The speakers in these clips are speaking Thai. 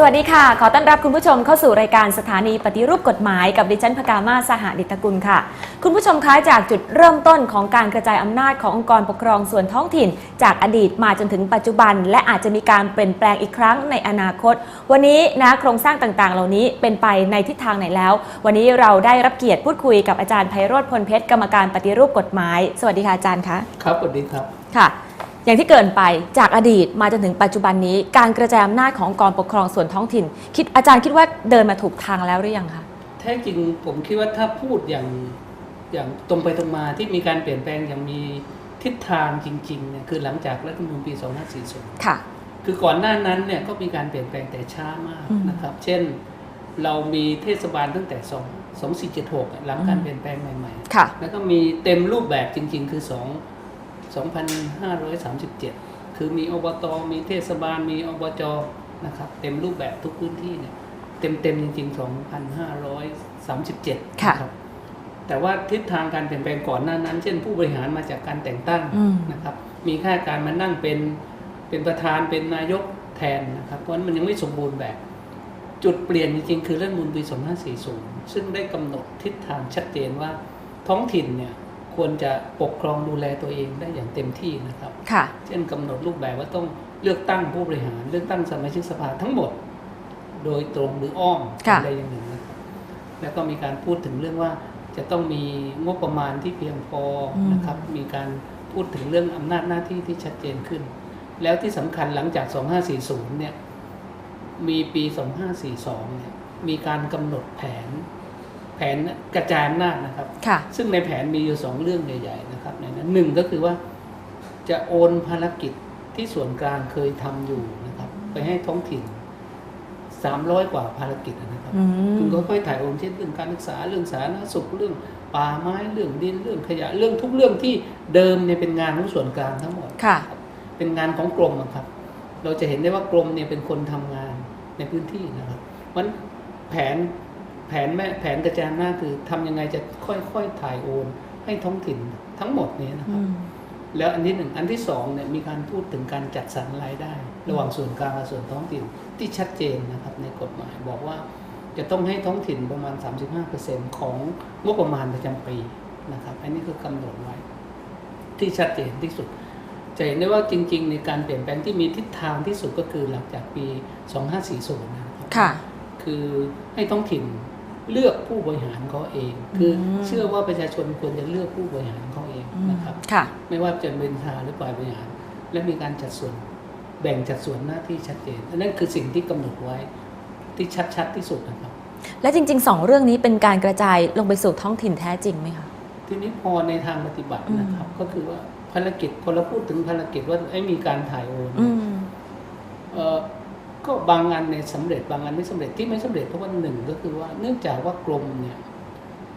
สวัสดีค่ะ ขอต้อนรับคุณผู้ชมเข้าสู่รายการสถานีปฏิรูปกฎหมายกับดิฉันพกามาสหดิตกุลค่ะ คุณผู้ชมคะจากจุดเริ่มต้นของการกระจายอำนาจขององค์กรปกครองส่วนท้องถิ่น จากอดีตมาจนถึงปัจจุบัน และอาจจะมีการเปลี่ยนแปลงอีกครั้งในอนาคต วันนี้นะโครงสร้างต่างๆ เหล่านี้เป็นไปในทิศทางไหนแล้ว วันนี้เราได้รับเกียรติพูดคุยกับอาจารย์ไพโรธพลเพชรกรรมการปฏิรูปกฎหมาย สวัสดีค่ะอาจารย์คะครับสวัสดีครับค่ะ อย่างที่เกรินไปจากอดีตมาจนถึงปัจจุบันนี้ การกระจายอำนาจขององค์กรปกครองส่วนท้องถิ่น คิดอาจารย์คิดว่าเดินมาถูกทางแล้วหรือยังคะแท้จริงผมคิดว่าถ้าพูดอย่างอย่างตรงไปตรงมาที่มีการเปลี่ยนแปลงอย่างมีทิศทางจริงๆเนี่ยคือหลังจากรัฐธรรมนูญปี 2540 ค่ะ คือก่อนหน้านั้นเนี่ยก็มีการเปลี่ยนแปลงแต่ช้ามากอืมนะครับ เช่นเรามีเทศบาลตั้งแต่ 2 2476อะหลังการเปลี่ยนแปลงใหม่ค่ะๆแล้วก็มีเต็มรูปแบบจริง ๆ คือ 2 2537 คือมีอบต มีเทศบาล มีอบจ นะครับ เต็มรูปแบบทุกพื้นที่เนี่ย เต็มเต็มๆจริง ๆ 2537 ค่ะนะครับแต่ว่าทิศทางการเปลี่ยนแปลงก่อนหน้านั้น เช่นผู้บริหารมาจากการแต่งตั้งอืมนะครับ มีข้าราชการมานั่งเป็นเป็นประธานเป็นนายกแทนนะครับ เพราะฉะนั้นมันยังไม่สมบูรณ์แบบ จุดเปลี่ยนจริงๆ คือรัฐธรรมนูลปี 2540 ซึ่งได้กำหนดทิศทางชัดเจนว่าท้องถิ่นเนี่ย ควรจะปกครองดูแลตัวเองได้อย่างเต็มที่นะครับ ค่ะ เช่นกำหนดรูปแบบว่าต้องเลือกตั้งผู้บริหาร เลือกตั้งสมาชิกสภาทั้งหมด โดยตรงหรืออ้อมค่ะใดอย่างหนึ่งนะครับแล้วก็มีการพูดถึงเรื่องว่าจะต้องมีงบประมาณที่เพียงพอนะครับ มีการพูดถึงเรื่องอำนาจหน้าที่ที่ชัดเจนขึ้น แล้วที่สำคัญหลังจาก 2540 เนี่ย มีปี 2542 เนี่ย มีการกำหนดแผน แผนกระจายอำนาจนะครับ ค่ะ ซึ่งในแผนมีอยู่สองเรื่องใหญ่ๆนะครับในนั้นหนึ่งก็คือว่าจะโอนภารกิจที่ส่วนกลางเคยทำอยู่นะครับ ไปให้ท้องถิ่นสามร้อยกว่าภารกิจนะครับอืมคุณก็ค่อยถ่ายโอนเช่นเรื่องการศึกษาเรื่องสาธารณสุขเรื่องป่าไม้เรื่องดินเรื่องขยะเรื่องทุกเรื่องที่เดิมเนี่ยเป็นงานของส่วนกลางทั้งหมดค่ะ เป็นงานของกรมอะครับ เราจะเห็นได้ว่ากรมเนี่ยเป็นคนทำงานในพื้นที่นะครับมันแผน แผนแม่แผนกระจายอำนาจคือทำยังไงจะค่อยๆถ่ายโอน ให้ท้องถิ่นทั้งหมดนี้นะคอืรับมแล้วอันที่หนึ่งอันที่สองเนี่ยมีการพูดถึงการจัดสรรรายได้ ระหว่างส่วนกลางกับส่วนท้องถิ่นที่ชัดเจนนะครับในกฎหมายบอกว่าจะต้องให้ท้องถิ่นประมาณ 35%ของงบประมาณประจำปีนะครับ อันนี้คือกำหนดไว้ ที่ชัดเจนที่สุด จะเห็นได้ว่าจริง ๆ ในการเปลี่ยนแปลงที่มีทิศทางที่สุดก็คือหลังจากปี 2540 นะครับ ค่ะ คือให้ท้องถิ่น เลือกผู้บริหารเขาเอง คืออมเชื่อว่าประชาชนควรจะเลือกผู้บริหารเขาเองนะครับค่ะไม่ว่าจะเป็นทาหรือฝ่ายบริหาร และมีการจัดส่วนแบ่งจัดส่วนหน้าที่ชัดเจนอันนั้นคือสิ่งที่กำหนดไว้ที่ชัดๆที่สุดนะครับ และจริงๆสองเรื่องนี้เป็นการกระจายลงไปสู่ท้องถิ่นแท้จริงไหมคะทีนี้พอในทางปฏิบัตินะครับ ก็คือว่าภารกิจพอเราพูดถึงภารกิจว่าไอ้มีการถ่ายโอนอืมเอ่อ ก็บางอันเนี่ยสำเร็จบางอันไม่สำเร็จที่ไม่สำเร็จเพราะว่าหนึ่งก็คือว่าเนื่องจากว่ากรมเนี่ย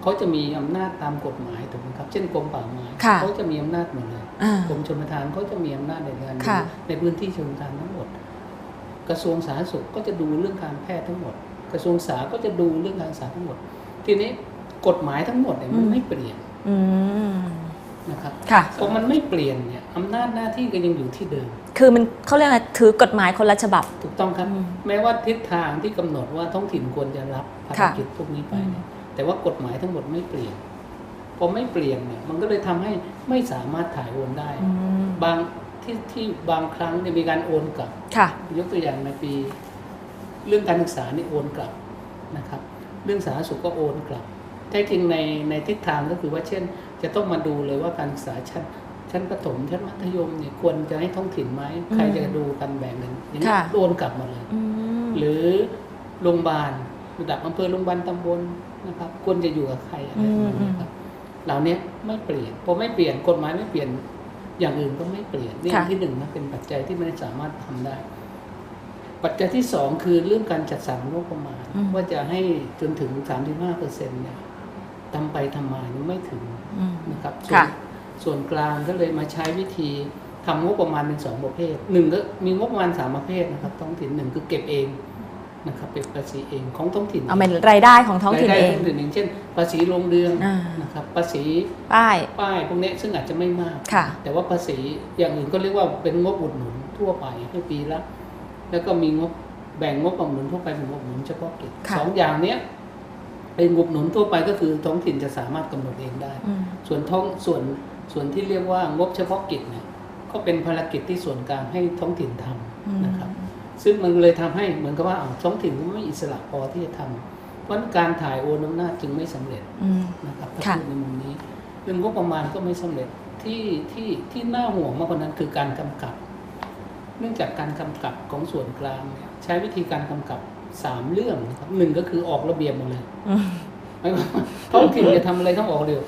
เขาจะมีอำนาจตามกฎหมายถูกไหมครับ เช่นกรมป่าไม้ค่ะเขาจะมีอำนาจหมดเลยอ่ากรมชลประทานเขาจะมีอำนาจในการดูค่ะในพื้นที่ชลประทานทั้งหมด กระทรวงสาธารณสุขก็จะดูเรื่องการแพทย์ทั้งหมด กระทรวงสาธารณสุขก็จะดูเรื่องการศึกษาทั้งหมด ทีนี้กฎหมายทั้งหมดเนี่ยมันไม่เปลี่ยนอืม นะครับค่ะพอมันไม่เปลี่ยนเนี่ยอำนาจหน้าที่ก็ยังอยู่ที่เดิม คือมันเขาเรียกอะไรถือกฎหมายคนละฉบับ ถูกต้องครับอืมแม้ว่าทิศทางที่กำหนดว่าท้องถิ่นควรจะรับภารค่ะกิจพวกนี้ไปเนี่ยแต่ว่ากฎหมายทั้งหมดไม่เปลี่ยนพอไม่เปลี่ยนเนี่ยมันก็เลยทำให้ไม่สามารถถ่ายโอนได้อืมบางที่ที่บางครั้งเนี่ยมีการโอนกลับค่ะยกตัวอย่างในปี เรื่องการศึกษานี่โอนกลับนะครับ เรื่องสาธารณสุขก็โอนกลับแท้จริงในในทิศทางก็คือว่าเช่น จะต้องมาดูเลยว่าการศึกษาชั้นชั้นประถมชั้นมัธยมเนี่ยควรจะให้ท้องถิ่นไหมใครจะดูกันแบ่งกันอย่างนี้ค่ะโอนกลับหมาเลยอืมหรือโรงพยาบาลระดับอำเภอโรงพยาบาลตำบลนะครับ ควรจะอยู่กับใครอะไรประมาณนี้ครับเหล่านี้ไม่เปลี่ยนพอไม่เปลี่ยนกฎหมายไม่เปลี่ยนอย่างอื่นก็ไม่เปลี่ยนนี่อันที่หนึ่งนะเป็นปัจจัยที่ไม่สามารถทำได้ ปัจจัยที่สองคือเรื่องการจัดสรรงบประมาณ ว่าจะให้จนถึง35เปอร์เซ็นต์เนี่ย ทำไปทำมายังไม่ถึงอืมนะครับส่วค่ะนส่วนกลางก็เลยมาใช้วิธีทำงบประมาณเป็นสองประเภทหนึ่งก็มีงบประมาณสามประเภทนะครับท้องถิ่นหนึ่งคือเก็บเองนะครับเป็นภาษีเองของท้องถิ่นเอาเป็นรายได้ของท้องถิ่นรายเอได้งท้องถิ่นเองเช่น ภาษีโรงเรือนอ่านะครับภาษีป้ายป้ายพวกนี้ซึ่งอาจจะไม่มากค่ะแต่ว่าภาษีอย่างอื่นก็เรียกว่าเป็นงบอุดหนุนทั่วไปให้ปีละแล้วก็มีงบแบ่งงบอุดหนุนทั่วไปเป็นงบอุดหนุนเฉพาะกิจค่ะสองอย่างเนี้ย เป็นงบอุดหนุนทั่วไปก็คือท้องถิ่นจะสามารถกำหนดเองได้อืมส่วนท้องส่วนส่วนที่เรียกว่างบเฉพาะกิจเนี่ยก็เป็นภารกิจที่ส่วนกลางให้ท้องถิ่นทำอืมนะครับ ซึ่งมันเลยทำให้เหมือนกับว่าอ้าวท้องถิ่นก็ไม่อิสระพอที่จะทำเพราะฉะนั้นการถ่ายโอนอำนาจจึงไม่สำเร็จอืมนะครับถ้าค่ะพูดในมุมนี้เรื่องงบประมาณก็ไม่สำเร็จที่ที่ที่น่าห่วงมากกว่านั้นคือการกำกับ เนื่องจากการกำกับของส่วนกลางเนี่ยใช้วิธีการกำกับ สามเรื่องนะครับหนึ่งก็คือออกระเบียบหมดเลยอืมหมายความว่าท้องถิ่นจะทำอะไรต้องออกเร็ว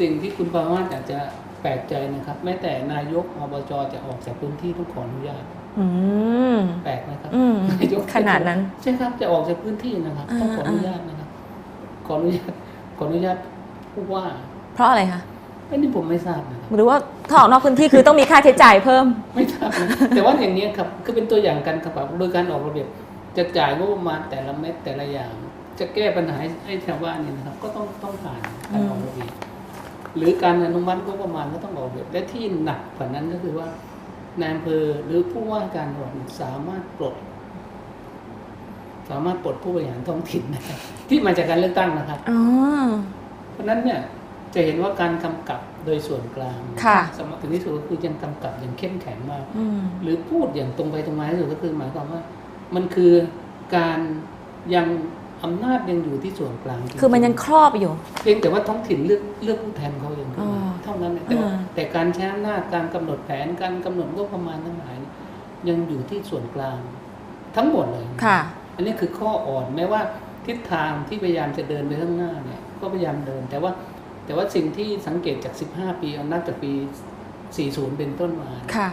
สิ่งที่คุณปามาสอาจจะแปลกใจนะครับ แม้แต่นายกอบจจะออกจากพื้นที่ต้องขออนุญาตอืมแปลกนะครับอืมนายกขนาดนั้นใช่ครับจะออกจากพื้นที่นะครับอ่าต้องขออนุญาตนะครับขออนุญาตขออนุญาตผู้ว่า เพราะอะไรคะไอ้นี่ผมไม่ทราบนะครับหรือว่าถ้าออกนอกพื้นที่คือต้องมีค่าใช้จ่ายเพิ่ม ไม่ทราบนะแต่ว่าอย่างนี้ครับคือเป็นตัวอย่างการกำกับโดยการออกระเบียบ จะจ่ายงบประมาณแต่ละเม็ดแต่ละอย่าง จะแก้ปัญหาให้ชาวบ้านเนี่ยนะครับ ก็ต้องต้องผ่านการออกระเบียบหรือการอนุมัติงบประมาณก็ต้องออกระเบียบและที่หนักกว่านั้นก็คือว่านายอำเภอหรือผู้ว่าการจังหวัดสามารถปลด สามารถปลดผู้บริหารท้องถิ่นนะครับที่มาจากการเลือกตั้งนะครับอ๋อเพราะฉะนั้นเนี่ยจะเห็นว่าการกำกับโดยส่วนกลางค่ะสมัยถึงที่สุดก็คือยังกำกับอย่างเข้มแข็งมากอืมหรือพูดอย่างตรงไปตรงมาที่สุดก็คือหมายความว่า มันคือการยังอำนาจยังอยู่ที่ส่วนกลางจริๆคือมันยังครอบอยู่ เพียงแต่ว่าท้องถิ่นเลือกเลือกผู้แทนเขาเองขึ้นมาอ๋อเท่านั้นเองแต่ว่าอ่าแต่การใช้อำนาจการกำหนดแผนการกำหนดงบประมาณทั้งหลายเนี่ยยังอยู่ที่ส่วนกลาง ทั้งหมดเลยค่ะ อันนี้คือข้ออ่อนแม้ว่าทิศทางที่พยายามจะเดินไปข้างหน้าเนี่ยก็พยายามเดิน แต่ว่าแต่ว่าสิ่งที่สังเกตจาก 15 ปีเอานับจากปี 40 เป็นต้นมาเนี่ยค่ะ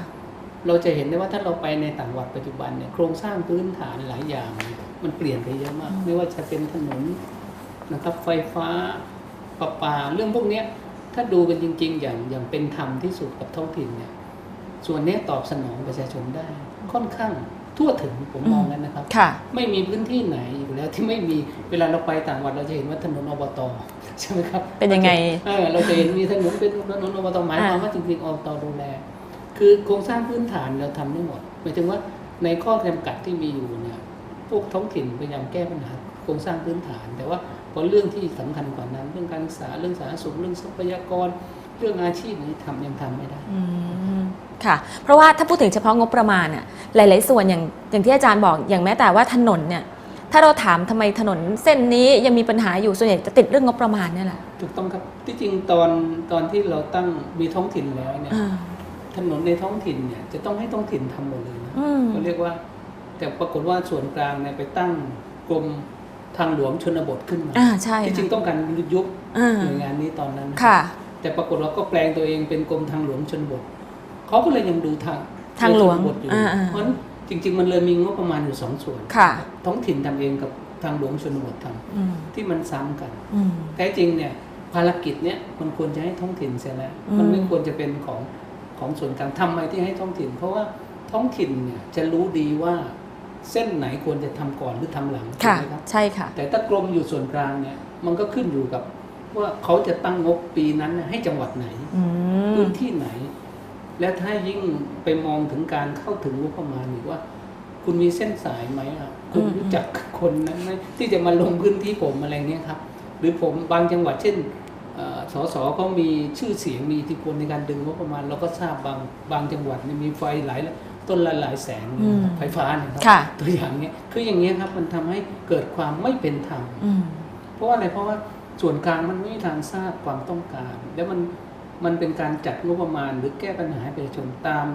เราจะเห็นได้ว่าถ้าเราไปในต่างจังหวัดปัจจุบันเนี่ยโครงสร้างพื้นฐานหลายอย่างเนี่ยมันเปลี่ยนไปเยอะมากอืมไม่ว่าจะเป็นถนนนะครับไฟฟ้าประปาเรื่องพวกเนี้ยถ้าดูกันจริง ๆ อย่างอย่างเป็นธรรมที่สุดกับท้องถิ่นเนี่ยส่วนเนี้ยตอบสนองประชาชนได้ ค่อนข้างทั่วถึงผมมองกันนะครับค่ะไม่มีพื้นที่ไหนอยู่แล้วที่ไม่มีเวลาเราไปต่างจังหวัดเราจะเห็นว่าถนนอบตใช่ไหมครับเป็นยังไงเออเราจะเห็นมีถนนเป็นถนนอบตหมายความว่าจริงๆอบตดูแล คือโครงสร้างพื้นฐานเราทำได้หมดหมายถึงว่าในข้อจำกัดที่มีอยู่เนี่ยพวกท้องถิ่นพยายามแก้ปัญหาโครงสร้างพื้นฐาน แต่ว่าพอเรื่องที่สำคัญกว่านั้น เรื่องการศึกษาเรื่องสาธารณสุขเรื่องทรัพยากรเรื่องอาชีพนี้ทำยังทำไม่ได้อืมค่ะ เพราะว่าถ้าพูดถึงเฉพาะงบประมาณอะหลาย ๆ ส่วนอย่างอย่างที่อาจารย์บอกอย่างแม้แต่ว่าถนนเนี่ยถ้าเราถามทำไมถนนเส้นนี้ยังมีปัญหาอยู่ส่วนใหญ่จะติดเรื่องงบประมาณเนี่ยแหละถูกต้องครับที่จริงตอนตอนที่เราตั้งมีท้องถิ่นแล้วเนี่ยอ่า ถนนในท้องถิ่นเนี่ยจะต้องให้ท้องถิ่นทำหมดเลยนะอืมเขาเรียกว่า แต่ปรากฏว่าส่วนกลางเนี่ยไปตั้งกรมทางหลวงชนบทขึ้นมาอ่าใช่ที่จริงค่ะต้องการยุบอ่าหน่วยงานนี้ตอนนั้นค่ะ แต่ปรากฏว่าก็แปลงตัวเองเป็นกรมทางหลวงชนบทเขาก็เลยยังดูทางทางหลวงชนบทอยู่อ่าๆเพราะฉะนั้นจริง ๆ มันเลยมีงบประมาณอยู่สองส่วนค่ะ ท้องถิ่นทำเองกับทางหลวงชนบททำอืมที่มันซ้ำกันอืมแท้จริงเนี่ยภารกิจเนี่ยมันควรจะให้ท้องถิ่นเสียแล้วอืมมันไม่ควรจะเป็นของ ของส่วนกลางทำไมที่ให้ท้องถิ่น เพราะว่าท้องถิ่นเนี่ยจะรู้ดีว่าเส้นไหนควรจะทำก่อนหรือทำหลังถูกค่ะไหมครับใช่ค่ะ แต่ถ้ากรมอยู่ส่วนกลางเนี่ยมันก็ขึ้นอยู่กับว่าเขาจะตั้งงบปีนั้นน่ะให้จังหวัดไหนอืมพื้นที่ไหน และถ้ายิ่งไปมองถึงการเข้าถึงงบประมาณอีกว่า คุณมีเส้นสายไหมอะคุณอืมรู้จักคนนั้นไหมที่จะมาลงพื้นที่ผมอะไรเงี้ยครับ หรือผมบางจังหวัดเช่นเอ่อ สสเขามีชื่อเสียงมีอิทธิพลในการดึงงบประมาณ เราก็ทราบบางบางจังหวัดเนี่ยมีไฟหลายต้นละหลายแสนอืมไฟฟ้าเนี่ยครับค่ะตัวอย่างเนี้ยคืออย่างเงี้ยครับมันทำให้เกิดความไม่เป็นธรรมอืมเพราะว่าอะไรเพราะว่าส่วนกลางมันไม่มีทางทราบความต้องการ แล้วมันมันเป็นการจัดงบประมาณหรือแก้ปัญหาให้ประชาชนตาม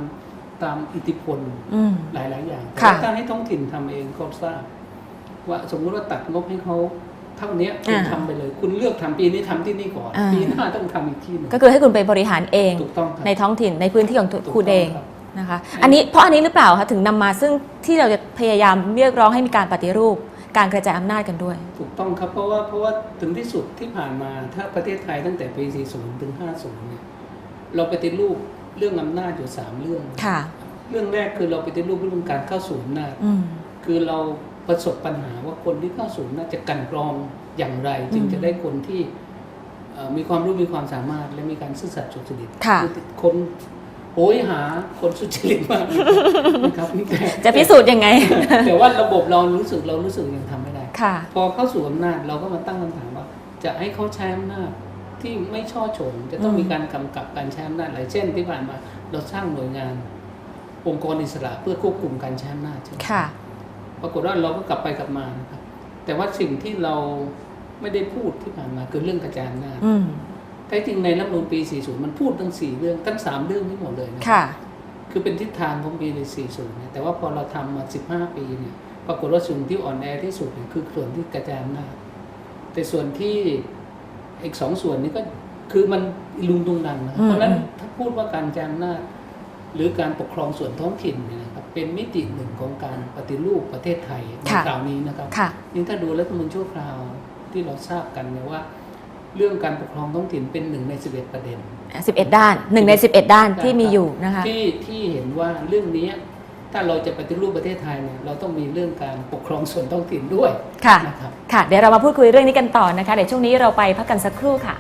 ตามอิทธิพลอืมหลายๆอย่างแต่ค่ะว่าถ้าให้ท้องถิ่นทำเองก็ทราบว่าสมมุติว่าตัดงบให้เขาเท่าเนี้ยคุณอ่าทำไปเลย คุณเลือกทำปีนี้ทำที่นี่ก่อนอ่าปีหน้าต้องทำอีกที่หนึ่งก็คือให้คุณไปบริหารเองถูกต้องครับในท้องถิ่นในพื้นที่ของถูกต้องคุณเองครับนะคะอันนี้เพราะอันนี้หรือเปล่าคะถึงนำมาซึ่งที่เราจะพยายามเรียกร้องให้มีการปฏิรูป การกระจายอำนาจกันด้วย ถูกต้องครับเพราะว่าเพราะว่าถึงที่สุดที่ผ่านมาถ้าประเทศไทยตั้งแต่ปี 40 ถึง 50 เนี่ยเราปฏิรูปเรื่องอำนาจอยู่สามเรื่องค่ะ เรื่องแรกคือเราปฏิรูปเรื่องการเข้าสู่อำนาจอืมคือเรา ประสบปัญหาว่าคนที่เข้าสู่อำนาจจะกลันกรองอย่างไร จึงอืมจะได้คนที่เอ่อมีความรู้มีความสามารถและมีการซื่อสัตย์สุจริตค่ะอคนโหยหาคนสุจริตมากนะครับแต่จะพิสูจน์ยังไง แต่ว่าระบบเรารู้สึกเรารู้สึกยังทำไม่ได้ค่ะพอเข้าสู่อำนาจเราก็มาตั้งคำถามว่า จะให้เขาใช้อำนาจที่ไม่ช่อฉนจะต้องอืมมีการกำกับการใช้อำนาจอะไรเช่นที่ผ่านมา เราสร้างหน่วยงาน องค์กรอิสระเพื่อควบคุมการใช้อำนาจใช่ไหมค่ะ ปรากฏว่าเราก็กลับไปกลับมานะครับแต่ว่าสิ่งที่เราไม่ได้พูดที่ผ่านมาคือเรื่องกระจายอำนาจอืมแท้จริงในรัฐธรรมนูลปี 40 มันพูดทั้ง 4 เรื่องทั้ง 3 เรื่องนี้หมดเลยนะค่ะ คือเป็นทิศทางของปีใน 40เนี่ยแต่ว่าพอเราทำมา 15 ปีเนี่ยปรากฏว่าส่วนที่อ่อนแอที่สุดเนี่ยคือส่วนที่กระจายอำนาจแต่ส่วนที่อีกสองส่วนนี้ก็คือมันอิลุงตุงนังนะครับอืมเพราะฉะนั้นอืมถ้าพูดว่าการกระจายอำนาจ หรือการปกครองส่วนท้องถิ่นเนี่ยนะครับเป็นมิติหนึ่งของการปฏิรูปประเทศไทยในคราวนี้นะครับค่ะยิ่งถ้าดูรัฐธรรมนูญชั่วคราวที่เราทราบกันเนี่ยว่า เรื่องการปกครองท้องถิ่นเป็นหนึ่งใน 11 ประเด็น 11 ด้านหนึ่งใน 11 ด้านที่มีอยู่นะคะที่ที่เห็นว่าเรื่องนี้ถ้าเราจะปฏิรูปประเทศไทยเนี่ยเราต้องมีเรื่องการปกครองส่วนท้องถิ่นด้วยค่ะนะครับค่ะ เดี๋ยวเรามาพูดคุยเรื่องนี้กันต่อนะคะเดี๋ยวช่วงนี้เราไปพักกันสักครู่ค่ะ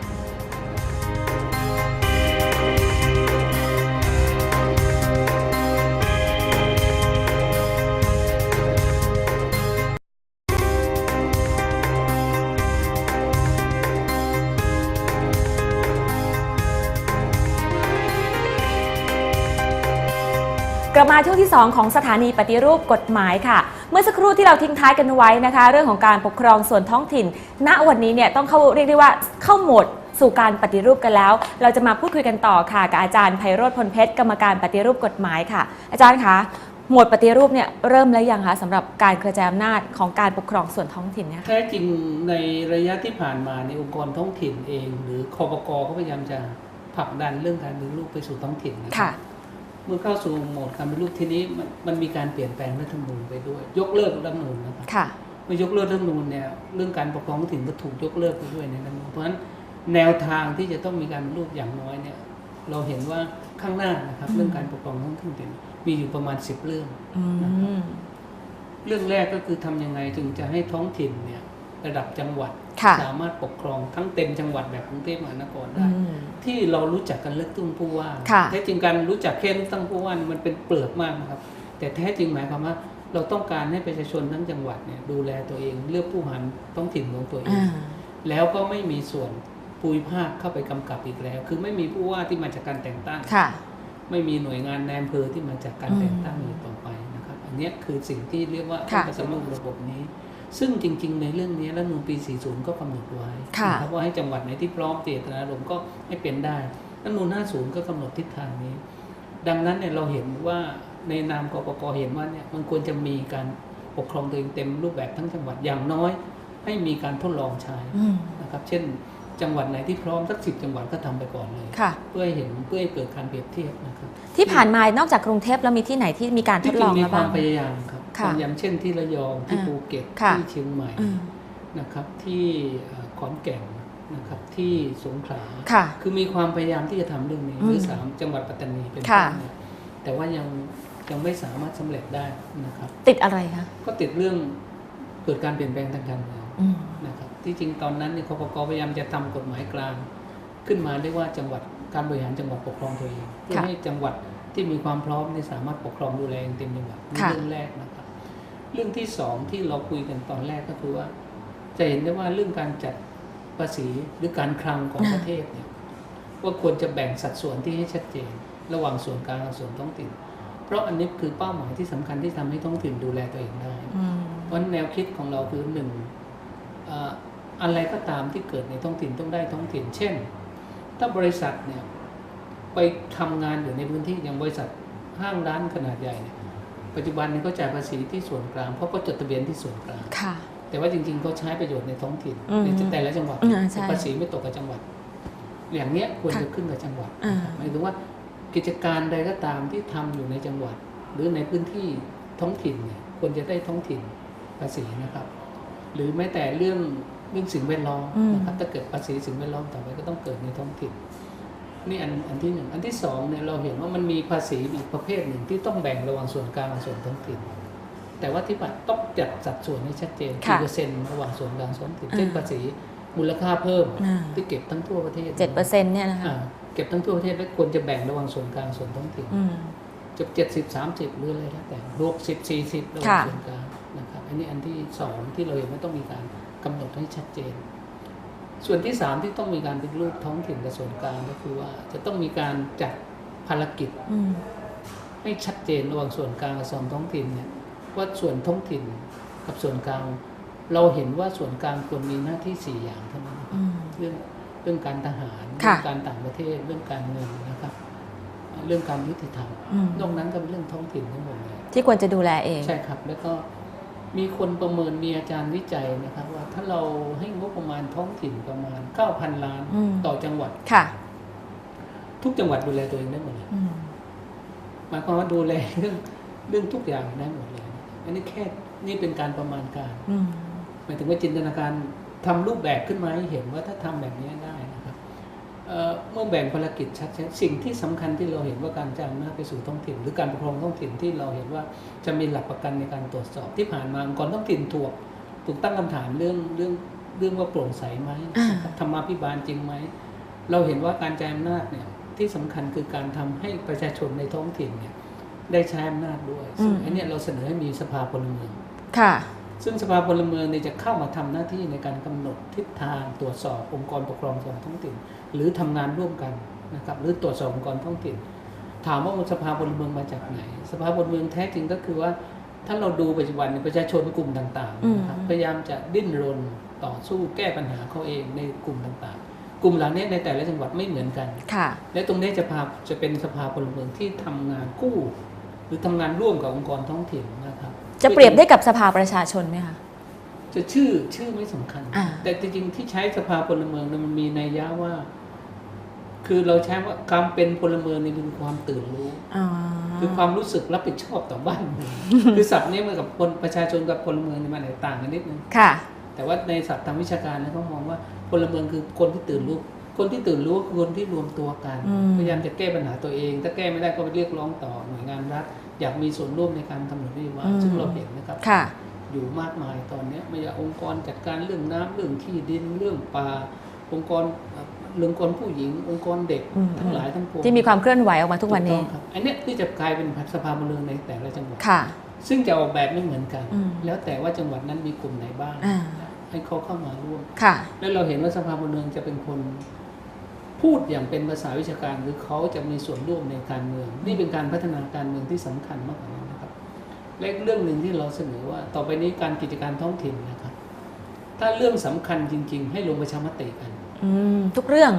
กลับมาช่วงที่ 2 ของสถานีปฏิรูปกฎหมายค่ะ เมื่อสักครู่ที่เราทิ้งท้ายกันไว้นะคะ เรื่องของการปกครองส่วนท้องถิ่น ณวันนี้เนี่ยต้องเข้าเรียกได้ว่าเข้าโหมดสู่การปฏิรูปกันแล้ว เราจะมาพูดคุยกันต่อค่ะกับอาจารย์ไพโรธพลเพชรกรรมการปฏิรูปกฎหมายค่ะ อาจารย์คะโหมดปฏิรูปเนี่ยเริ่มแล้วยังคะสำหรับการกระจายอำนาจของการปกครองส่วนท้องถิ่นเนี่ยค่ะแท้จริงในระยะที่ผ่านมาในองค์กรท้องถิ่นเอง หรือคอปกก็พยายามจะผลักดันเรื่องการปฏิรูปไปสู่ท้องถิ่นนะครัค่ะบ เมื่อเข้าสู่โหมดการปฏิรูปทีนี้มันมันมีการเปลี่ยนแปลงรัฐธรรมนูญไปด้วย ยกเลิกรัฐธรรมนูญนะครับค่ะเมื่อยกเลิกรัฐธรรมนูญเนี่ยเรื่องการปกครองท้องถิ่นก็ถูกยกเลิกไปด้วยในรัฐธรรมนูญเพราะฉะนั้นแนวทางที่จะต้องมีการปฏิรูปอย่างน้อยเนี่ยเราเห็นว่าข้างหน้านะครับอืมเรื่องการปกครองท้องถิ่นมีอยู่ประมาณ10เรื่องอืมเรื่องแรกก็คือทำยังไงจึงจะให้ท้องถิ่นเนี่ย ระดับจังหวัดค่ะสามารถปกครองทั้งเต็มจังหวัดแบบกรุงเทพมหานครอืได้มที่เรารู้จักกันเลือกตั้งผู้ว่าค่ะแท้จริงการรู้จักแค่เลือกตั้งผู้ว่านี่มันเป็นเปลือกมากนะครับ แต่แท้จริงหมายความว่าเราต้องการให้ประชาชนทั้งจังหวัดเนี่ยดูแลตัวเองเลือกผู้หันท้องถิ่นของตัวเองอ่าแล้วก็ไม่มีส่วนภูมิภาคเข้าไปกำกับอีกแล้ว คือไม่มีผู้ว่าที่มาจากการแต่งตั้งค่ะไม่มีหน่วยงานในอำเภอที่มาจากการอืมแต่งตั้งอีกต่อไปนะครับ อันเนี้ยคือสิ่งที่เรียกว่าค่ะต้องปฏิรูประบบนี้ ซึ่งจริง ๆ ในเรื่องนี้รัฐธรรมนูลปี 40 ก็กำหนดไว้ค่ะนะครับว่าให้จังหวัดไหนที่พร้อมเจตนารมณ์ก็ให้เป็นได้รัฐธรรมนูล50 ก็กำหนดทิศทางนี้ ดังนั้นเนี่ยเราเห็นว่าในนามกปกเห็นว่าเนี่ยมันควรจะมีการปกครองตัวเองเต็มรูปแบบทั้งจังหวัดอย่างน้อย ให้มีการทดลองใช้อืมนะครับเช่นจังหวัดไหนที่พร้อมสักสิบจังหวัดก็ทำไปก่อนเลยค่ะเพื่อให้เห็นเพื่อให้เกิดการเปรียบเทียบนะครับที่ผ่านมานอกจากกรุงเทพแล้วมีที่ไหนที่มีการทที่ดจลริองงมีแล้วควาบ้ามงพยายามครับค่ะ อย่างเช่นที่ระยองที่อ่าภูเก็ตค่ะที่เชียงใหม่อืมนะครับที่เอ่อขอนแก่นนะครับที่สงขลาค่ะคือมีความพยายามที่จะทำเรื่องนี้อืมหรือสามจังหวัดปัตตานีเป็นค่ะต้นเนี่ยแต่ว่ายังยังไม่สามารถสำเร็จได้นะครับ ติดอะไรคะก็ติดเรื่องเกิดการเปลี่ยนแปลงทางการเมืองอืมนะครับที่จริงตอนนั้นเนี่ยคปกพยายามจะทำกฎหมายกลาง ขึ้นมาเรียกว่าจังหวัดการบริหารจังหวัดปกครองตัวเองเพื่อค่ะให้จังหวัดที่มีความพร้อมเนี่ยสามารถปกครองดูแลเองเต็มจังหวัดนี่ค่ะเรื่องแรกนะครับ เรื่องที่สองที่เราคุยกันตอนแรกก็คือว่า จะเห็นได้ว่าเรื่องการจัดภาษีหรือการคลังของประเทศเนี่ยว่าควรจะแบ่งสัดส่วนที่ให้ชัดเจน ระหว่างส่วนกลางกับส่วนท้องถิ่น เพราะอันนี้คือเป้าหมายที่สำคัญที่ทำให้ท้องถิ่นดูแลตัวเองได้ เพราะแนวคิดของเราคือหนึ่งอะไรก็ตามที่เกิดในท้องถิ่นต้องได้ท้องถิ่น เช่น ถ้าบริษัทเนี่ยไปทำงานอยู่ในพื้นที่อย่างบริษัทห้างร้านขนาดใหญ่เนี่ย ปัจจุบันนี้ก็จ่ายภาษีที่ส่วนกลางเพราะก็จดทะเบียนที่ส่วนกลางค่ะ แต่ว่าจริงๆเขาใช้ประโยชน์ในท้องถิ่นอืมในแต่ละจังหวัดอืมใช่ภาษีไม่ตกกับจังหวัด อย่างเนี้ยควรค่ะจะขึ้นกับจังหวัดอ่าหมายถึงว่ากิจการใดก็ตามที่ทำอยู่ในจังหวัด หรือในพื้นที่ท้องถิ่นเนี่ยควรจะได้ท้องถิ่นภาษีนะครับ หรือแม้แต่เรื่องเรื่องสิ่งแวดล้อมอืมนะครับถ้าเกิดภาษีสิ่งแวดล้อมต่อไปก็ต้องเกิดในท้องถิ่น นี่อันอันที่หนึ่งอันที่สองเนี่ยเราเห็นว่ามันมีภาษีอีกประเภทหนึ่งที่ต้องแบ่งระหว่างส่วนกลางกับส่วนท้องถิ่น แต่ว่าที่ปัดต้องจัดสัดส่วนให้ชัดเจนค่ะกี่เปอร์เซ็นต์ระหว่างส่วนกลางส่วนท้องถิ่นอ่าเช่นภาษีมูลค่าเพิ่มอ่าที่เก็บทั้งทั่วประเทศเจ็ดเปอร์เซ็นต์เนี่ยนะคะอ่าเก็บทั้งทั่วประเทศและควรจะแบ่งระหว่างส่วนกลางส่วนท้องถิ่นอืมจะเจ็ดสิบสามสิบหรืออะไรแล้วแต่หกสิบสี่สิบระหว่างค่ะส่วนกลางนะครับอันนี้อันที่สองที่เราเห็นว่าต้องมีการกำหนดให้ชัดเจน ส่วนที่สามที่ต้องมีการเป็นรูปท้องถิ่นกับส่วนกลางก็คือว่าจะต้องมีการจัดภารกิจอืมให้ชัดเจนระหว่างส่วนกลางกับส่วนท้องถิ่นเนี่ยว่าส่วนท้องถิ่นกับส่วนกลาง เราเห็นว่าส่วนกลางควรมีหน้าที่สี่อย่างเท่านั้นอืมเรื่องเรื่องการทหารค่ะเรื่องการต่างประเทศเรื่องการเงินนะครับ เรื่องการยุติธรรมอืมนอกนั้นก็เป็นเรื่องท้องถิ่นทั้งหมดเลยที่ควรจะดูแลเองใช่ครับ แล้วก็ มีคนประเมินมีอาจารย์วิจัยนะครับ ว่าถ้าเราให้งบประมาณท้องถิ่นประมาณ 9,000 ล้านอืมต่อจังหวัดค่ะ ทุกจังหวัดดูแลตัวเองได้หมดเลยอืมหมายความว่าดูแลเรื่องเรื่องทุกอย่างได้หมดเลยนะอันนี้แค่นี่เป็นการประมาณการอืมหมายถึงว่าจินตนาการทำรูปแบบขึ้นมาให้เห็นว่าถ้าทำแบบนี้ได้นะครับ เอ่อเมื่อแบ่งภารกิจชัดเจนสิ่งที่สำคัญที่เราเห็นว่าการจะอำนาจไปสู่ท้องถิ่น หรือการปกครองท้องถิ่นที่เราเห็นว่าจะมีหลักประกันในการตรวจสอบที่ผ่านมาองค์กรท้องถิ่นถูกถูกตั้งคำถามเรื่องเรื่องเรื่องว่าโปร่งใสไหมอ่าธรรมาภิบาลจริงไหมเราเห็นว่าการใช้อำนาจเนี่ยที่สำคัญคือการทำให้ประชาชนในท้องถิ่นเนี่ยได้ใช้อำนาจด้วยซึ่งอันเนี้ยเราเสนอให้มีสภาพลเมืองค่ะ ซึ่งสภาพลเมืองเนี่ยจะเข้ามาทำหน้าที่ในการกำหนดทิศทางตรวจสอบองค์กรปกครองส่วนท้องถิ่น หรือทำงานร่วมกันนะครับหรือตรวจสอบองค์กรท้องถิ่น ถามว่าสภาพลเมืองมาจากไหน สภาพลเมืองแท้จริงก็คือว่าถ้าเราดูปัจจุบันเนี่ยประชาชนกลุ่มต่างๆนะครับอืมพยายามจะดิ้นรนต่อสู้แก้ปัญหาเขาเองในกลุ่มต่างๆ กลุ่มเหล่านี้ในแต่ละจังหวัดไม่เหมือนกันค่ะ และตรงนี้จะพาจะเป็นสภาพลเมืองที่ทำงานกู้ หรือทำงานร่วมกับองค์กรท้องถิ่นนะครับ จะเปรียบได้กับสภาประชาชนไหมคะ จะชื่อชื่อไม่สำคัญ อ่า แต่จริงๆที่ใช้สภาพลเมืองเนี่ยมันมีนัยยะว่า คือเราใช้ว่าการเป็นพลเมืองนี่เป็นความตื่นรู้ อ๋อคือความรู้สึกรับผิดชอบต่อบ้านเมืองคือศัพท์นี้มันกับคนประชาชนกับพลเมืองนี่มันแตกต่างกันนิดนึง ค่ะ แต่ว่าในศัพท์ทางวิชาการเนี่ยเขามองว่าพลเมืองคือคนที่ตื่นรู้ คนที่ตื่นรู้คือคนที่รวมตัวกัน อืม พยายามจะแก้ปัญหาตัวเอง ถ้าแก้ไม่ได้ก็ไปเรียกร้องต่อหน่วยงานรัฐ อยากมีส่วนร่วมในการกำหนดนโยบายซึ่งเราเห็นนะครับค่ะอยู่มากมายตอนเนี้ยไม่ว่าองค์กรจัดการเรื่องน้ำเรื่องที่ดินเรื่องป่าองค์กรเอ่อเรื่ององค์กรผู้หญิง องค์กรเด็กอืมทั้งหลายทั้งปวงที่มีความเคลื่อนไหวออกมาทุกวันนี้ถูต้องครับอันเนี้ยที่จะกลายเป็นสภาพลเมืองในแต่ละจังหวัดค่ะซึ่งจะออกแบบไม่เหมือนกันอืมแล้วแต่ว่าจังหวัดนั้นมีกลุ่มไหนบ้างอ่าให้เขาเข้ามาร่วมค่ะแล้วเราเห็นว่าสภาพลเมืองจะเป็นคน พูดอย่างเป็นภาษาวิชาการคือเขาจะมีส่วนร่วมในการเมือง นี่เป็นการพัฒนาการเมืองที่สำคัญมากกว่านั้นนะครับและอีกเรื่องหนึ่งที่เราเสนอว่า ต่อไปนี้การกิจการท้องถิ่นนะครับ ถ้าเรื่องสำคัญจริง ๆ ให้ลงประชามติกันอืมทุกเรื่อง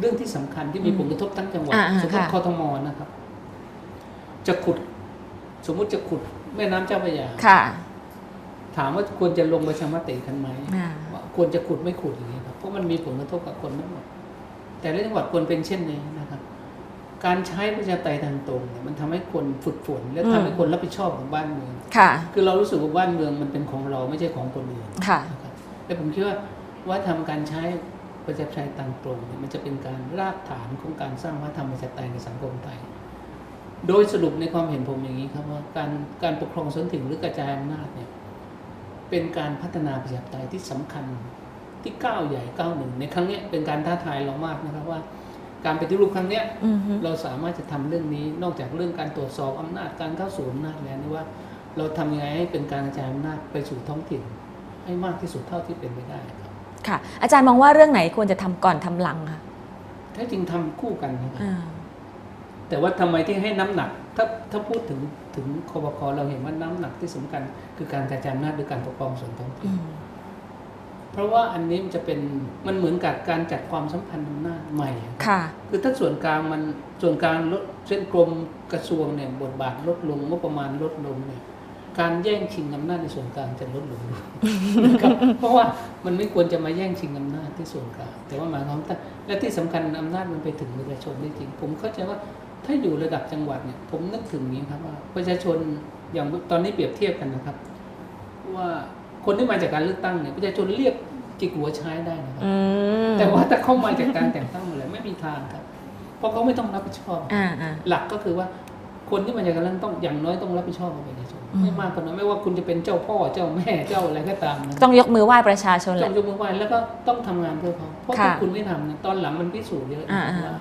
เรื่องที่สำคัญที่มีอืมผลกระทบทั้งจังหวัดอ่าอ่าสมมติค่ะคอทมนะครับ จะขุด สมมุติจะขุดแม่น้ำเจ้าพระยาค่ะ ถามว่าควรจะลงประชามติกันไหมอ่าว่าควรจะขุดไม่ขุดอย่างนี้ครับเพราะมันมีผลกระทบกับคนทั้งหมด แต่ละจังหวัดควรเป็นเช่นนี้นะครับ การใช้ประชาธิปไตยทางตรงเนี่ยมันทำให้คนฝึกฝน และทำให้คนรับผิดชอบของบ้านเมืองค่ะ คือเรารู้สึกว่าบ้านเมืองมันเป็นของเราไม่ใช่ของคนอื่นค่ะนะครับและผมคิดว่าว่าทำการใช้ประชาธิปไตยทางตรงเนี่ยมันจะเป็นการรากฐานของการสร้างวัฒนธรรมประชาธิปไตยในสังคมไทย โดยสรุปในความเห็นผมอย่างนี้ครับว่าการการปกครองส่วนถิ่นหรือกระจายอำนาจเนี่ยเป็นการพัฒนาประชาธิปไตยที่สำคัญ ที่ก้าวใหญ่ก้าวหนึ่งในครั้งเนี้ยเป็นการท้าทายเรามากนะครับว่า การปฏิรูปครั้งเนี้ยอือฮึเราสามารถจะทำเรื่องนี้นอกจากเรื่องการตรวจสอบอำนาจการเข้าสู่อำนาจแล้วนี่ว่า เราทำยังไงให้เป็นการกระจายอำนาจไปสู่ท้องถิ่น ให้มากที่สุดเท่าที่เป็นไปได้ครับค่ะ อาจารย์มองว่าเรื่องไหนควรจะทำก่อนทำหลังคะแท้จริงทำคู่กันนะครับอ่าแต่ว่าทำไมที่ให้น้ำหนัก ถ้าถ้าพูดถึงถึงคบคเราเห็นว่าน้ำหนักที่สำคัญคือการกระจายอำนาจหรือการปกครองส่วนท้องถิ่อืนม เพราะว่าอันนี้มันจะเป็นมันเหมือนกับการจัดความสัมพันธ์อำนาจใหม่อะครับค่ะ คือถ้าส่วนกลางมันส่วนกลางลดเช่นกรมกระทรวงเนี่ยบทบาทลดลงงบประมาณลดลงเนี่ยการแย่งชิงอำนาจในส่วนกลางจะลดลงนะครับเพราะว่ามันไม่ควรจะมาแย่งชิงอำนาจที่ส่วนกลางแต่ว่าหมายความว่าและที่สำคัญอำนาจมันไปถึงประชาชนได้จริง ผมเข้าใจว่าถ้าอยู่ระดับจังหวัดเนี่ยผมนึกถึงอย่างนี้ครับว่าประชาชนอย่างตอนนี้เปรียบเทียบกันนะครับ ว่า คนที่มาจากการเลือกตั้งเนี่ยประชาชนเรียกจิกหัวใช้ได้นะครับอืมแต่ว่าถ้าเข้ามาจากการแต่งตั้งมาเลยไม่มีทางครับ เพราะเขาไม่ต้องรับผิดชอบอ่าอ่าหลักก็คือว่าคนที่มาจากการเลือกตั้งต้องอย่างน้อยต้องรับผิดชอบกับประชาชนอืมไม่มากก็น้อยไม่ว่าคุณจะเป็นเจ้าพ่อเจ้าแม่เจ้าอะไรก็ตามนะต้องยกมือไหว้ประชาชนแหต้อละงยกมือไหว้แล้วก็ต้องทำงานเพื่อเขาเพราะค่ะถ้าคุณไม่ทำนะตอนหลังมันพิสูจน์เยอะอ่านะครับอ่าว่า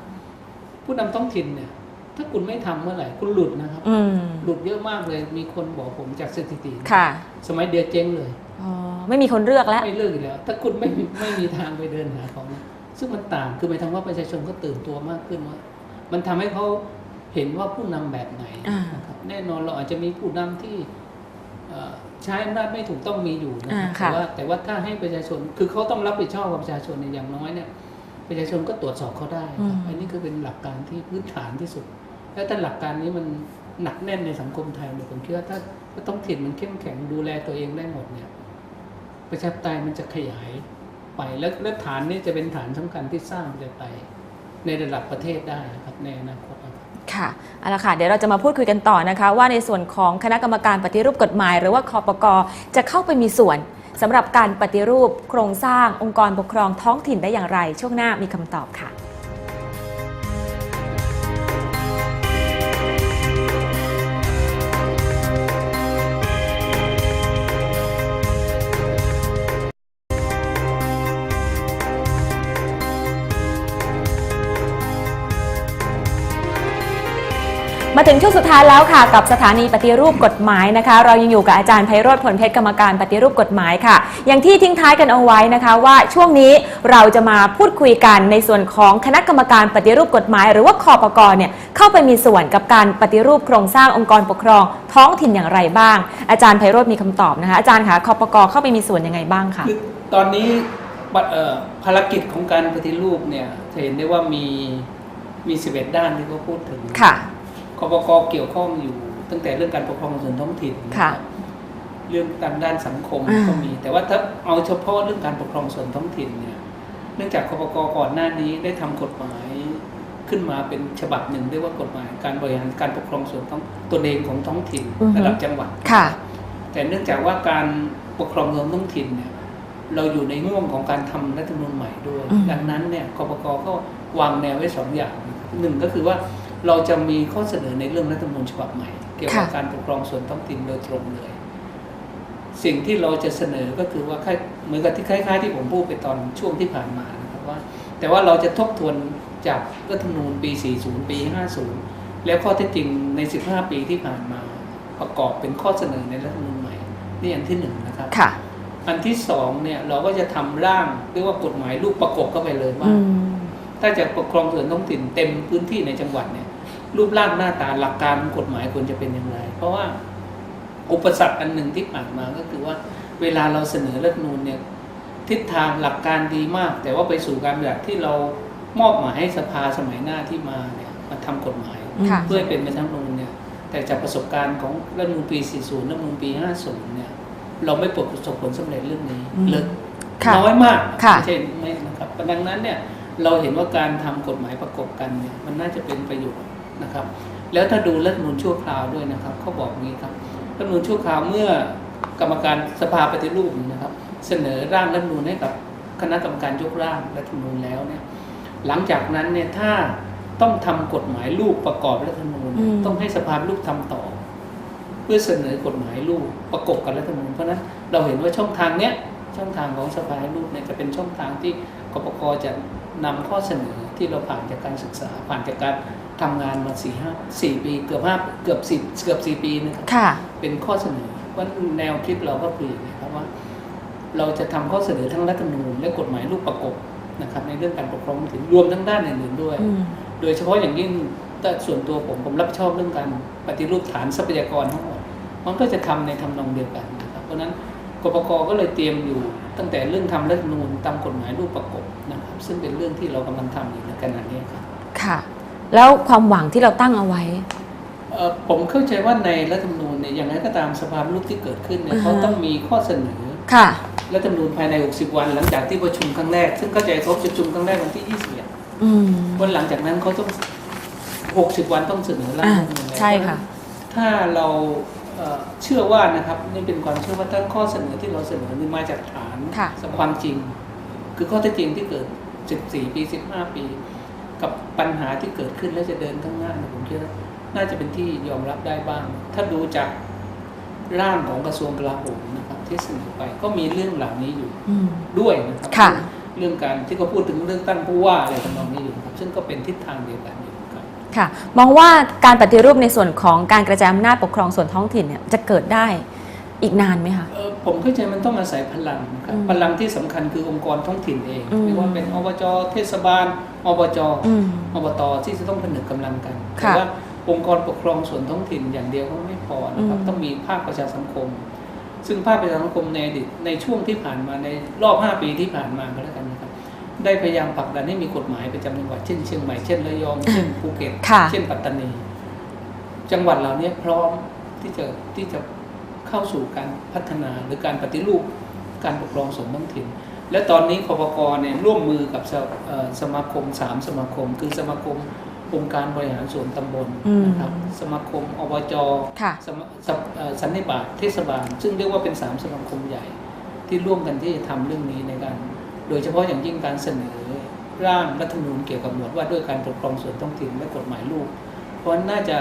ผู้นำท้องถิ่นเนี่ยถ้าคุณไม่ทำเมื่อไหร่คุณหลุดนะครับอืมหลุดเยอะมากเลยมีคนบอกผมจากสถิติค่ะสมัยเดียวเจ๊งเลย อ๋อไม่มีคนเลือกแล้ว ไม่เลิกอีกแล้ว ถ้าคุณไม่ไม่มีทางไปเดินหาเขานะซึ่งมันต่างคือหมายถึงว่าประชาชนก็ตื่นตัวมากขึ้นว่า มันทำให้เขาเห็นว่าผู้นำแบบไหนอ่านนะครับแน่นอนเราอาจจะมีผู้นำที่เอ่อใช้อำนาจไม่ถูกต้องมีอยู่นะอ่าครับแต่ค่ะว่าแต่ว่าถ้าให้ประชาชนคือเขาต้องรับผิดชอบกับประชาชนในยอย่างน้อยเนี่ยประชาชนก็ตรวจสอบเขาได้ครับอันนี้คือเป็นหลักการที่พื้นฐานที่สุด และถ้าหลักการนี้มันหนักแน่นในสังคมไทยเนี่ยผมคิดว่าถ้าถ้าต้องถิ่นมันเข้มแข็งดูแลตัวเองได้หมดเนี่ย ประชาธิปไตยมันจะขยายไปแล้วและฐานนี้จะเป็นฐานสำคัญที่สร้างประชาธิปไตยในระดับประเทศได้นะครับในอนาคตค่ะเอาละค่ะ เดี๋ยวเราจะมาพูดคุยกันต่อนะคะ ว่าในส่วนของคณะกรรมการปฏิรูปกฎหมาย หรือว่าคอปกจะเข้าไปมีส่วนสำหรับการปฏิรูปโครงสร้างองค์กรปกครองท้องถิ่นได้อย่างไร ช่วงหน้ามีคำตอบค่ะ มาถึงช่วงสุดท้ายแล้วค่ะ กับสถานีปฏิรูปกฎหมายนะคะ เรายังอยู่กับอาจารย์ไพโรธผลเพชรกรรมการปฏิรูปกฎหมายค่ะ อย่างที่ทิ้งท้ายกันเอาไว้นะคะว่าช่วงนี้เราจะมาพูดคุยกันในส่วนของคณะกรรมการปฏิรูปกฎหมาย หรือว่าคอปกเนี่ยเข้าไปมีส่วนกับการปฏิรูปโครงสร้างองค์กรปกครอง ท้องถิ่นอย่างไรบ้าง อาจารย์ไพโรธมีคำตอบนะคะอาจารย์คะคอปกเข้าไปมีส่วนยังไงบ้างคะคือตอนนี้บัดเอ่อภารกิจของการปฏิรูปเนี่ยจะเห็นได้ว่ามีมี 11 ด้านที่เขาพูดถึงค่ะ คปกเกี่ยวข้องอยู่ตั้งแต่เรื่องการปกครองส่วนท้องถิ่นนค่ะรับเรื่องการด้านสังคมอ่าก็มี แต่ว่าถ้าเอาเฉพาะเรื่องการปกครองส่วนท้องถิ่นเนี่ย เนื่องจากคปกก่อนหน้านี้ได้ทำกฎหมายขึ้นมาเป็นฉบับหนึ่งเรียกว่ากฎหมายการบริหารการปกครองส่วนท้องตนเองของท้องถิ่นอือฮึระดับจังหวัดค่ะ แต่เนื่องจากว่าการปกครองส่วนท้องถิ่นเนี่ยเราอยู่ในง่วงของการทำรัฐธรรมนูญใหม่ด้วยอืมดังนั้นเนี่ยคปกก็วางแนวไว้สองอย่างหนึ่งก็คือว่า เราจะมีข้อเสนอในเรื่องรัฐธรรมนูญฉบับใหม่ เกี่ยวกับการปกครองส่วนท้องถิ่นโดยตรงเลย สิ่งที่เราจะเสนอก็คือว่าคล้ายเหมือนกับที่คล้ายๆ ที่ผมพูดไปตอนช่วงที่ผ่านมานะครับว่า แต่ว่าเราจะทบทวนจากรัฐธรรมนูญปี 40 ปี 50 แล้วข้อเท็จจริงใน 15 ปีที่ผ่านมา ประกอบเป็นข้อเสนอในรัฐธรรมนูญใหม่นี่อันที่หนึ่งนะครับค่ะอันที่สองเนี่ยเราก็จะทำร่างเรียกว่ากฎหมายรูปประกบเข้าไปเลยว่าอืม ถ้าจะปกครองส่วนท้องถิ่นเต็มพื้นที่ในจังหวัดเนี่ยรูปร่างหน้าตาหลักการของกฎหมายควรจะเป็นอย่างไร เพราะว่าอุปสรรคอันหนึ่งที่ผ่านมาก็คือว่า เวลาเราเสนอรัฐธรรมนูญเนี่ยทิศทางหลักการดีมาก แต่ว่าไปสู่การปฏิบัติที่เรามอบหมายให้สภาสมัยหน้าที่มาเนี่ยมาทำกฎหมายค่ะเพื่อให้เป็นไปทั้งรัฐธรรมนูญเนี่ยแต่จากประสบการณ์ของรัฐธรรมนูญปี 40 รัฐธรรมนูญปี 50 เนี่ยเราไม่ประสบผลสำเร็จเรื่องนี้อืมเลยค่ะน้อยมากค่ะไม่ใช่ไม่นะครับดังนั้นเนี่ย เราเห็นว่าการทำกฎหมายประกบกันเนี่ยมันน่าจะเป็นประโยชน์นะครับ แล้วถ้าดูรัฐมนูญชั่วคราวด้วยนะครับเขาบอกงี้ครับรัฐมนูญชั่วคราวเมื่อกรรมการสภาปฏิรูปนะครับ เสนอร่างรัฐมนูญให้กับคณะกรรมการยกร่างรัฐมนูญแล้วเนี่ยหลังจากนั้นเนี่ยถ้าต้องทำกฎหมายลูกประกอบรัฐมนูญอืมต้องให้สภาลูกทำต่อ เพื่อเสนอกฎหมายลูกประกบกับรัฐมนูญเพราะฉะนั้นเราเห็นว่าช่องทางเนี้ยช่องทางของสภาลูกเนี่ยจะเป็นช่องทางที่กปกจะ นำข้อเสนอที่เราผ่านจากการศึกษาผ่านจากการทำงานมาสี่ห้าสี่ปีเกือบห้าเกือบสิบเกือบสี่ปีนะครับค่ะเป็นข้อเสนอว่าแนวคิดเราก็คืออย่างนี้ครับว่า เราจะทำข้อเสนอทั้งรัฐธรรมนูญและกฎหมายลูกประกบนะครับ ในเรื่องการปกครองท้องถิ่นรวมทั้งด้านอื่นๆด้วยอืมโดยเฉพาะอย่างยิ่งแต่ส่วนตัวผมผมรับผิดชอบเรื่องการปฏิรูปฐานทรัพยากรทั้งหมดมันก็จะทำในทำนองเดียวกันนะครับเพราะฉะนั้นกปกก็เลยเตรียมอยู่ ตั้งแต่เรื่องทำรัฐธรรมนูญตามกฎหมายรูปประกบนะครับซึ่งเป็นเรื่องที่เรากำลังทำอยู่ในขณะนี้ครับค่ะ แล้วความหวังที่เราตั้งเอาไว้เอ่อผมเข้าใจว่าในรัฐธรรมนูญเนี่ยอย่างไรก็ตามสภาพลูกที่เกิดขึ้นเนี่ยอ่าฮะเขาต้องมีข้อเสนอค่ะรัฐธรรมนูญภายใน 60 วันหลังจากที่ประชุมครั้งแรก ซึ่งเข้าใจเขาประชุมครั้งแรกวันที่ 21อืมวันหลังจากนั้นเขาต้อง 60 วันต้องเสนอร่างอ่ารัฐธรรมนูญแล้วใช่ค่ะ ถ้าเรา เอ่อเชื่อว่านะครับนี่เป็นความเชื่อว่าทั้งข้อเสนอที่เราเสนอนี่มาจากฐานค่ะความจริง คือข้อเท็จจริงที่เกิด 14 ปี 15 ปี กับปัญหาที่เกิดขึ้นและจะเดินข้างหน้าเนี่ยผมคิดว่าน่าจะเป็นที่ยอมรับได้บ้าง ถ้าดูจากร่างของกระทรวงกลาโหมนะครับที่เสนอไปก็มีเรื่องเหล่านี้อยู่อืมด้วยนะครัค่ะเรื่องการที่เขาพูดถึงเรื่องตั้งผู้ว่าอะไรทำนองนี้อยู่นะครับ ซึ่งก็เป็นทิศทางเดียวกันอยู่ ครับค่ะมองว่าการปฏิรูปในส่วนของการกระจายอำนาจปกครองส่วนท้องถิ่นเนี่ยจะเกิดได้อีกนานไหมคะเอ่อผมเข้าใจมันต้องอาศัยพลังนะครับอืมพลังที่สำคัญคือองค์กรท้องถิ่นเองอืมไม่ว่าเป็นอบจเทศบาลอบจอืมอบตที่จะต้องผนึกกำลังกันค่ะแต่ว่าองค์กรปกครองส่วนท้องถิ่นอย่างเดียวก็ไม่พอนะครับอืมต้องมีภาคประชาสังคม ซึ่งภาคประชาสังคมในอดีตในช่วงที่ผ่านมาในรอบ 5 ปีที่ผ่านมาก็แล้วกันนะครับ ได้พยายามผลักดันให้มีกฎหมายประจำจังหวัดเช่นเชียงใหม่เช่นระยองเช่นภูเก็ตค่ะเช่นปัตตานี จังหวัดเหล่านี้พร้อมที่จะที่จะเข้าสู่การพัฒนาหรือการปฏิรูปการปกครองส่วนท้องถิ่น และตอนนี้คอปกเนี่ยร่วมมือกับสเอ่อสมาคมสามสมาคม คือสมาคมองค์การบริหารส่วนตำบลอืมนะครับสมาคมอบจค่ะสมาสมเอ่อสันนิบาตเทศบาล ซึ่งเรียกว่าเป็นสามสมาคมใหญ่ที่ร่วมกันที่จะทำเรื่องนี้ในการ โดยเฉพาะอย่างยิ่งการเสนอร่างรัฐธรรมนูญเกี่ยวกับหมวดว่าด้วยการปกครองส่วนท้องถิ่นและกฎหมายลูก เพราะน่าจะ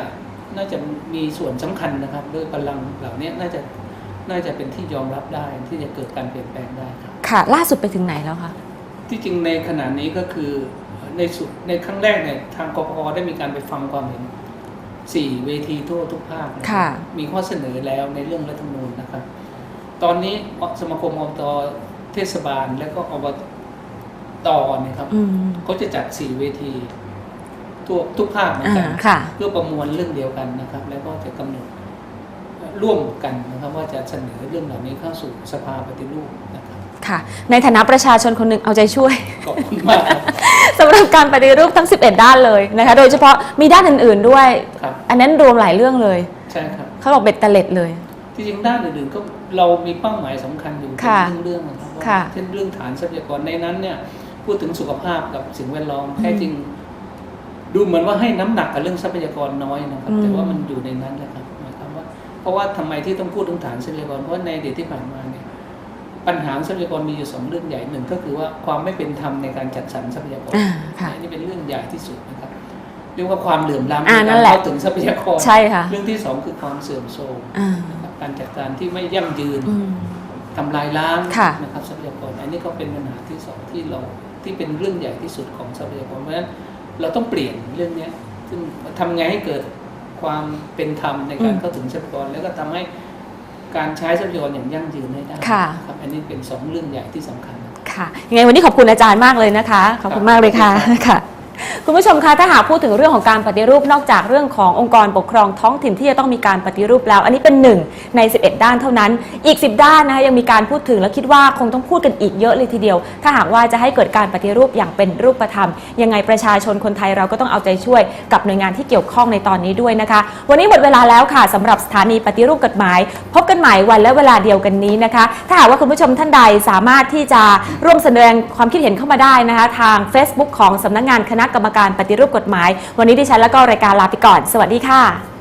น่าจะมีส่วนสำคัญนะครับด้วยพลังเหล่านี้น่าจะน่าจะเป็นที่ยอมรับได้ที่จะเกิดการเปลี่ยนแปลงได้ครับค่ะ ล่าสุดไปถึงไหนแล้วคะที่จริงในขณะนี้ก็คือในสุดในครั้งแรกเนี่ยทางกพได้มีการไปฟังความเห็นสี่เวทีทั่วทุกภาคนะค่ะมีข้อเสนอแล้วในเรื่องรัฐธรรมนูญนะครับ ตอนนี้สมาคมอบต เทศบาลและก็อบตเนี่ยครับอืมเขาจะจัดสี่เวทีทั่วทุกภาคเหมือนอ่ากันค่ะเพื่อประมวลเรื่องเดียวกันนะครับ แล้วก็จะกำหนดร่วมกันนะครับ ว่าจะเสนอเรื่องเหล่านี้เข้าสู่สภาปฏิรูปนะครับค่ะ ในฐานะประชาชนคนหนึ่งเอาใจช่วยขอบคุณมากครับสำหรับการปฏิรูปทั้ง 11 ด้านเลยนะคะ โดยเฉพาะมีด้านอื่น ๆด้วยครับอันนั้นรวมหลายเรื่องเลย ใช่ครับเขาบอกเบ็ดเตล็ดเลย ที่จริงด้านอื่นๆก็เรามีเป้าหมายสำคัญอยู่เป็นค่ะเรื่องๆนะครับว่าค่ะเช่นเรื่องฐานทรัพยากรในนั้นเนี่ยพูดถึงสุขภาพกับสิ่งแวดล้อมแท้จริง ดูเหมือนว่าให้น้ำหนักกับเรื่องทรัพยากรน้อยนะครับอืมแต่ว่ามันอยู่ในนั้นแหละครับหมายความว่า เพราะว่าทำไมที่ต้องพูดถึงฐานทรัพยากรเพราะว่าในอดีตที่ผ่านมาเนี่ยปัญหาทรัพยากรมีอยู่สองเรื่องใหญ่หนึ่งก็คือว่าความไม่เป็นธรรมในการจัดสรรทรัพยากรอ่าค่ะอันนี้เป็นเรื่องใหญ่ที่สุดนะครับเรียกว่าความเหลื่อมล้ำอ่าในนั่การนแหละเข้าถึงทรัพยากรใช่ค่ะเรื่องที่สองคือความเสื่อมโทรมอ่านะครับ การจัดการที่ไม่ยั่งยืนอืมทำลายล้างค่ะนะครับทรัพยากรอันนี้ก็เป็นปัญหาที่สองที่เราที่เป็นเรื่องใหญ่ที่สุดของทรัพยากรเพราะฉะนั้นเราต้องเปลี่ยนเรื่องเนี้ยซึ่งทำไงให้เกิดความเป็นธรรมในการอืมเข้าถึงทรัพยากรแล้วก็ทำให้การใช้ทรัพยากรอย่างยั่งยืนให้ได้ค่ะครับอันนี้เป็นสองเรื่องใหญ่ที่สำคัญนะครับค่ะยังไงวันนี้ขอบคุณอาจารย์มากเลยนะคะ ขอบคุณมากเลยค่ะครับค่ะ คุณผู้ชมคะถ้าหากพูดถึงเรื่องของการปฏิรูปนอกจากเรื่องขององค์กรปกครองท้องถิ่นที่จะต้องมีการปฏิรูปแล้ว อันนี้เป็นหนึ่งใน 11 ด้านเท่านั้น อีก 10 ด้านนะคะยังมีการพูดถึงและคิดว่าคงต้องพูดกันอีกเยอะเลยทีเดียว ถ้าหากว่าจะให้เกิดการปฏิรูปอย่างเป็นรูปธรรม ยังไงประชาชนคนไทยเราก็ต้องเอาใจช่วยกับหน่วยงานที่เกี่ยวข้องในตอนนี้ด้วยนะคะ วันนี้หมดเวลาแล้วค่ะสำหรับสถานีปฏิรูปกฎหมาย พบกันใหม่วันและเวลาเดียวกันนี้นะคะ ถ้าหากว่าคุณผู้ชมท่านใดสามารถที่จะร่วมแสดงความคิดเห็นเข้ามาได้นะคะ ทาง Facebook ของสำนักงานคณะกรรมการปฏิรูปกฎหมาย วันนี้ดิฉันและก็รายการลาไปก่อน สวัสดีค่ะ